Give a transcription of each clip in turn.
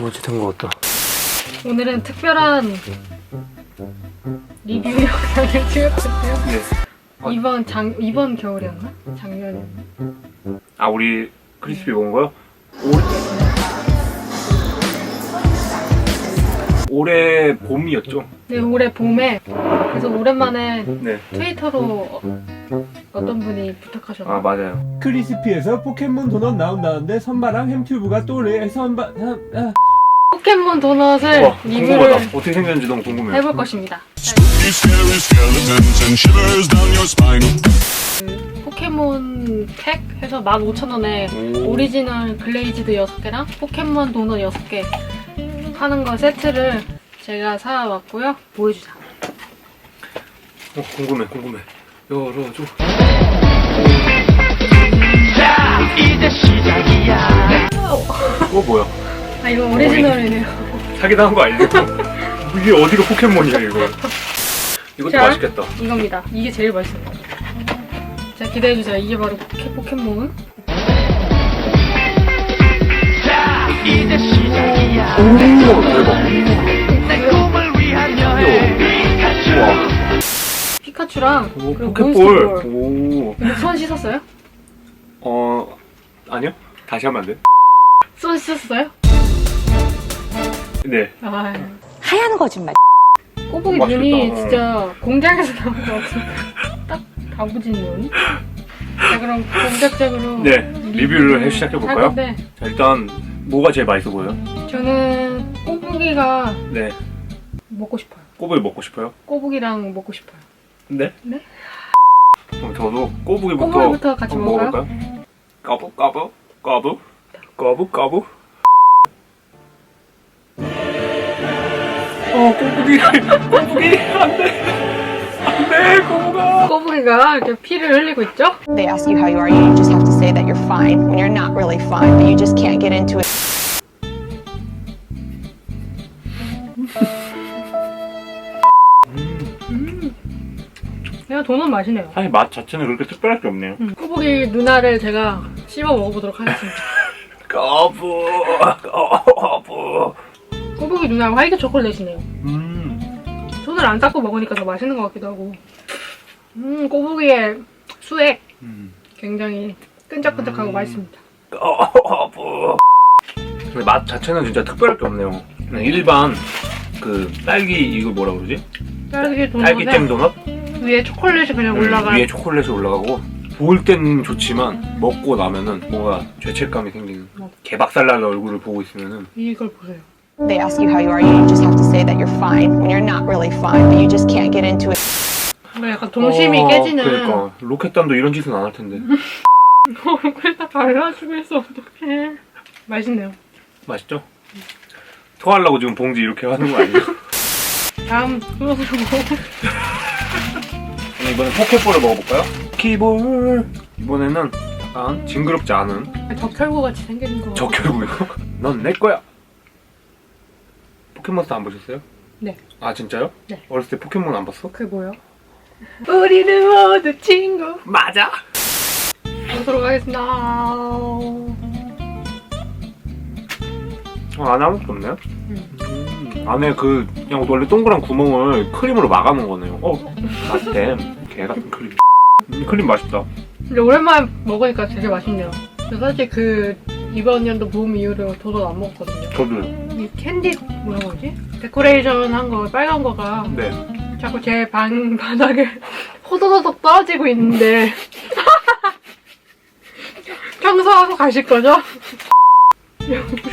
뭐지 된 것 같다. 오늘은 특별한 리뷰 영상을 찍었거든요. 네. 어. 이번 장 이번 겨울이었나? 작년에. 아 우리 크리스피 먹은 거요? 올... 올해 봄이었죠? 네 올해 봄에 그래서 오랜만에 네. 트위터로 어, 어떤 분이 부탁하셨나? 아 맞아요. 크리스피에서 포켓몬 도넛 나온다는데 선바랑 햄튜브가 또래 선바 선- 아. 포켓몬 도넛을 와 리뷰를 궁금하다. 어떻게 생겼는지 너무 궁금해요. 해볼 것입니다. Spooky, scary skeletons and shivers down your spine. 그 포켓몬 팩 해서 15,000원에 오. 오리지널 글레이즈드 6개랑 포켓몬 도넛 6개 하는 거 세트를 제가 사왔고요. 보여주자. 어, 궁금해 궁금해. 열어줘. 어 뭐야? 아 이거 오리지널이네요. 사기당한 거 아니에요? 이게 어디가 포켓몬이야 이거? 이것도 자. 맛있겠다. 이겁니다. 이게 제일 맛있어요. 자 기대해 주세요. 이게 바로 포켓, 포켓몬. 오 대박. 피카츄랑 오, 그리고 포켓볼. 몬스터볼. 오. 근데 손 씻었어요? 어 아니요. 다시 하면 안 돼? 손 씻었어요? 네. 아 하얀 거짓말. 꼬부기 맛있겠다. 눈이 어. 진짜 공장에서 나온 것 같은 딱 다부진 눈. 자 그럼 본격적으로 네, 리뷰를 해 시작해볼까요? 할 건데 자, 일단 뭐가 제일 맛있어 보여요? 저는 꼬부기가 네. 먹고 싶어요. 꼬부기 먹고 싶어요? 꼬부기랑 먹고 싶어요. 네. 네? 그럼 저도 꼬부기부터, 꼬부기부터 같이 한번 먹을까요? 먹어볼까요? 까부 까부 까부 까부 까부. 어 꼬부기 꼬부기 안 돼 안 돼 꼬부가. 꼬부기가 이렇게 피를 흘리고 있죠? They ask you how you are, you just have to say that you're fine when you're not really fine, but you just can't get into it. 내가 도넛 맛이네요. 사실 맛 자체는 그렇게 특별할 게 없네요. 음, 꼬부기 누나를 제가 씹어 먹어보도록 하겠습니다. 까부 까부. 꼬부기 누나가 화이트 초콜릿이네요. 음. 손을 안 닦고 먹으니까 더 맛있는 것 같기도 하고. 음, 꼬부기의 수액 음. 굉장히 끈적끈적하고 음. 맛있습니다. 근데 맛 자체는 진짜 특별할 게 없네요. 그냥 일반 그 딸기 이거 뭐라 그러지? 딸기 딸기잼 도넛에 도넛 위에 초콜릿이 그냥 음, 올라간 위에 초콜릿이 올라가고 보일 땐 좋지만 먹고 나면은 뭔가 죄책감이 생기는 뭐. 개박살난 얼굴을 보고 있으면은 이걸 보세요. They ask you how you are, you just have to say that you're fine when you're not really fine, but you just can't get into it. 뭔가 약간 동심이 어, 깨지는 그러니까 로켓단도 이런 짓은 안 할 텐데 얼굴 다 발라주고 있어 어떡해. 맛있네요. 맛있죠? 토하려고 지금 봉지 이렇게 하는 거 아니에요? 다음 소스로 먹어. 그럼 이번엔 포켓볼을 먹어볼까요? 키볼 이번에는 약간 징그럽지 않은 적혈구 같이 생긴 거. 적혈구요. 넌 내 거야. 포켓몬스터 안 보셨어요? 네. 아 진짜요? 네. 어렸을 때 포켓몬 안 봤어? 그게 뭐요? 우리는 모두 친구. 맞아. 보도록 하겠습니다. 어, 안에 아무것도 없네요. 음. 음, 안에 그 그냥 원래 동그란 구멍을 크림으로 막아놓은 거네요. 어, 맛있대. 개 같은 크림. 음, 크림 맛있다. 근데 오랜만에 먹으니까 되게 맛있네요. 근데 사실 그 이번 연도 봄 이후로 도넛 안 먹었거든요. 저도요. 이 캔디 뭐라고 하지? 데코레이션 한 거 빨간 거가 네. 자꾸 제 방 바닥에 호도도덕 떨어지고 있는데 청소하고 가실 거죠?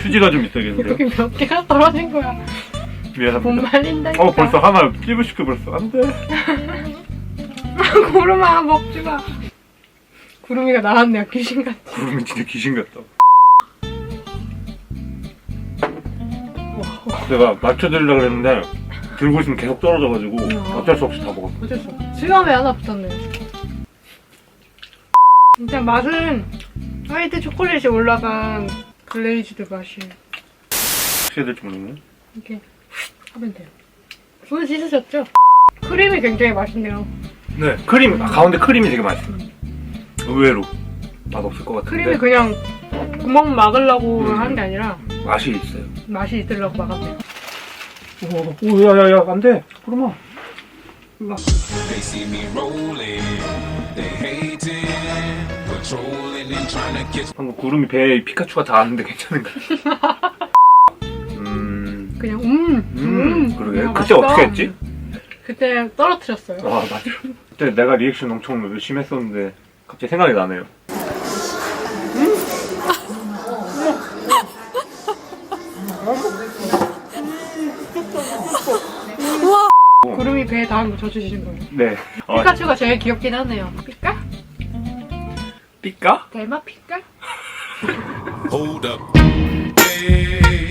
휴지가 좀 있어야겠는데요. 여기 몇 개가 떨어진 거야. 못 미안합니다. 말린다니까. 어, 벌써 하나 찝을시켜버렸어. 안 돼. 구름아 먹지 마. 구름이가 나왔네요. 귀신 같아. 구름이 진짜 귀신 같다. 내가 맞춰드리려고 그랬는데 들고 있으면 계속 떨어져가지고 어. 어쩔 수 없이 다 먹었어. 어쩔 수 없어. 수염에 하나 붙었네요. 일단 맛은 화이트 초콜릿이 올라간 글레이즈드 맛이 어떻게 해야 될지 모르겠네. 이렇게 하면 돼요. 손 씻으셨죠? 크림이 굉장히 맛있네요. 네. 크림, 아, 가운데 크림이 되게 맛있어. 의외로 맛없을 것 같은데. 크림이 그냥 구멍 막으려고 음. 한게 아니라 맛이 있어요. 맛이 있으려고 막았네요. 오, 오, 야 야 야, 안 돼. 그러면. They see me rolling, they hating, patrolling and trying to catch 방금 구름이 배에 피카츄가 닿았는데 괜찮은가? 음, 그냥 음, 음, 그러게. 야, 그때 맛있다. 어떻게 했지? 그때 떨어뜨렸어요. 와, 맞아. 그때 내가 리액션 엄청 열심히 했었는데 갑자기 생각이 나네요. 구름이 배에 닿은 거 져주시는 거예요. 네. 어, 피카츄가 제일 귀엽긴 하네요. 피까? 삐까? 대마 피까? Hold up. Hey,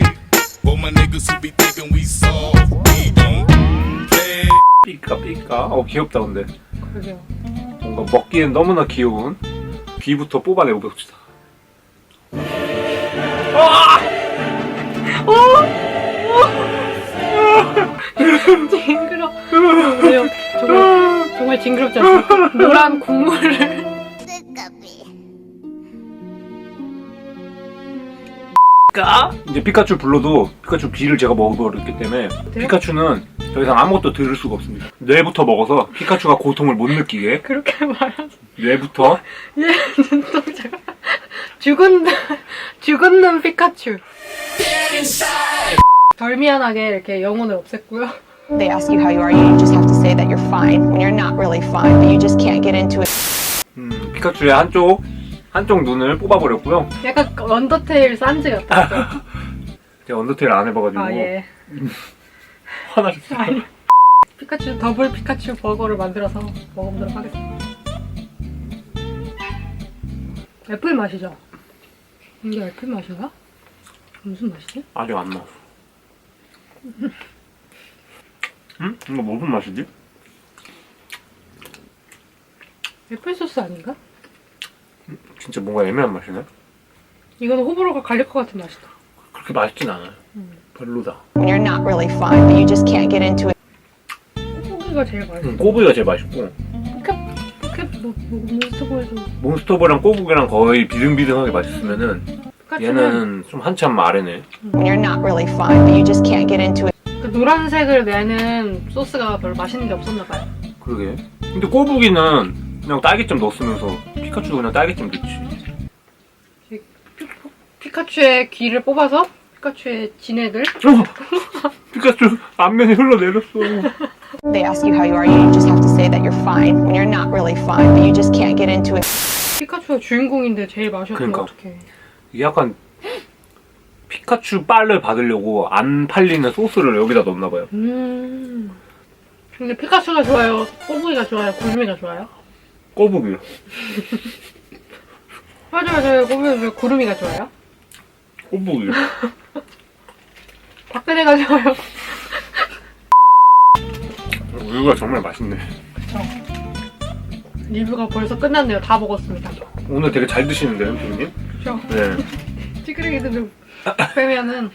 for my niggas who be thinking we soft, we don't play. 삐까, 삐까. 어, 귀엽다, 근데. 그러게요. 뭔가 먹기엔 너무나 귀여운 귀부터 뽑아내고 봅시다. 징 징그럽지 않습니까? 노란 국물을. 이제 피카츄 불러도 피카츄 귀를 제가 먹어버렸기 때문에 피카츄는 더 이상 아무것도 들을 수가 없습니다. 뇌부터 먹어서 피카츄가 고통을 못 느끼게 그렇게 말하지. 뇌부터 얘 눈동자가. 죽은, 죽은 놈 피카츄. 덜 미안하게 이렇게 영혼을 없앴고요. They ask you how you are, you just have to say that you're fine when you're not really fine, but you just can't get into it. 음, 피카츄의 한쪽 한쪽 눈을 뽑아버렸고요. 약간 언더테일 산즈 같았어요. 제가 언더테일 안 해봐가지고 아, 예. 화나셨어요. 아니. 피카츄 더블 피카츄 버거를 만들어서 먹어보도록 하겠습니다. 애플 맛이죠? 이게 애플 맛인가? 무슨 맛이지? 아직 안 나왔어. 음? 이거 무슨 맛이지? 애플 소스 아닌가? 진짜 뭔가 애매한 맛이네. 이거는 호불호가 갈릴 것 같은 맛이다. 그렇게 맛있진 않아요. 별로다. When you're not really fine, but you just can't get into it. 호불호가 제일 맛있어. 음, 꼬부기가 제일 맛있고 포켓, 포켓, 뭐, 뭐, 몬스터볼이랑 꼬부기랑 거의 비등비등하게 맛있으면은 얘는 좀 한참 아래네. When you're not really fine, but you just can't get into it. 그 노란색을 내는 소스가 별로 맛있는 게 없었나 봐요. 그러게. 근데 꼬부기는 그냥 딸기잼 넣었으면서 피카츄도 그냥 딸기잼 넣지. 피카츄의 귀를 뽑아서 피카츄의 진액을 피카츄 앞면이 흘러내렸어. They ask you how you are, you just have to say that you're fine when you're not really fine, but you just can't get into it. 피카츄가 주인공인데 제일 맛이 없으면 그러니까. 어떡해. 이게 약간 피카츄 빨을 받으려고 안 팔리는 소스를 여기다 넣었나 봐요. 음. 근데 피카츄가 좋아요? 꼬부기가 좋아요? 구름이가 좋아요? 꼬부기. 맞아 맞아요. 꼬부기 왜 구름이가 좋아요? 꼬부기. 박근혜가 좋아요? 우유가 정말 맛있네. 리뷰가 벌써 끝났네요. 다 먹었습니다. 오늘 되게 잘 드시는데요, 햄튜브님? 그렇죠? 네. 찌끄레기들 좀 빼면은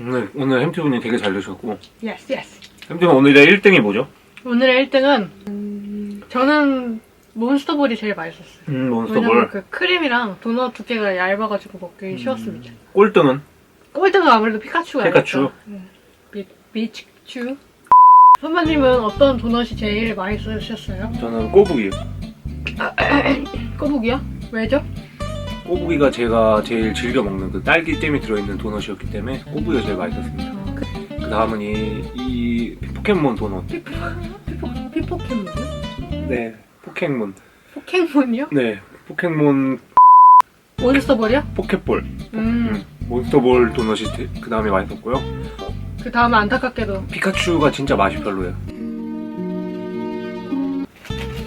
오늘, 오늘 햄튜브님 되게 잘 드셨고. 예스 예스. 햄튜브 오늘의 1등이 뭐죠? 오늘의 1등은 음, 저는 몬스터볼이 제일 맛있었어요. 음, 왜냐면 몬스터볼. 그 크림이랑 도넛 두께가 얇아가지고 먹기 쉬웠습니다. 꼴등은? 꼴등은 아무래도 피카츄가 피카츄. 아닐까. 네. 미, 미치츄. 선배님은 어떤 도넛이 제일 맛있으셨어요? 저는 꼬부기요. 꼬북이요? 왜죠? 꼬부기가 제가 제일 즐겨 먹는 그 딸기잼이 들어있는 도넛이었기 때문에 꼬부기가 제일 맛있었습니다. 어, 그 그 다음은 이, 이 포켓몬 도넛. 피포, 피포, 피포켓몬이요? 네. 포켓몬. 포켓몬이요? 네. 포켓몬 몬스터볼이요? 포켓볼. 음. 음, 몬스터볼 도넛이 그 다음에 맛있었고요. 그 다음에 안타깝게도 피카츄가 진짜 맛이 별로예요.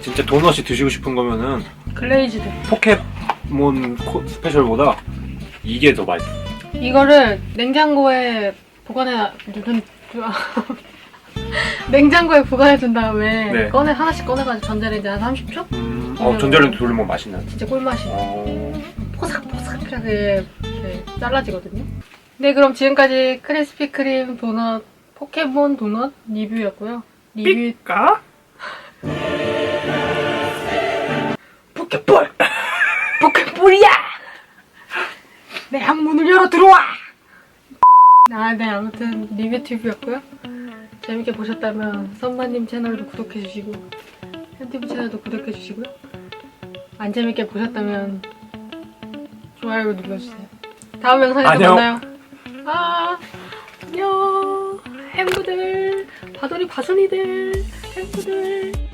진짜 도넛이 드시고 싶은 거면은 글레이즈드. 포켓 몬 코- 스페셜보다 이게 더 맛있어. 이거를 냉장고에 보관해 둔 냉장고에 보관해 둔 다음에 네. 꺼내 하나씩 꺼내가지고 전자레인지 한 30초? 음, 어, 전자레인지 돌리면 맛있나요? 진짜 꿀맛이에요. 어, 포삭포삭하게 이렇게 잘라지거든요. 네, 그럼 지금까지 크리스피 크림 도넛 포켓몬 도넛 리뷰였고요. 리뷰 까? 포켓볼이야! 내 항문을 열어 들어와! 아, 네, 아무튼 리뷰튜브였고요. 재밌게 보셨다면 선마님 채널도 구독해주시고 햄티브 채널도 구독해주시고요. 안 재밌게 보셨다면 좋아요 눌러주세요. 다음 영상에서 안녕. 만나요. 아, 안녕. 햄부들, 바돌이 바순이들, 햄부들.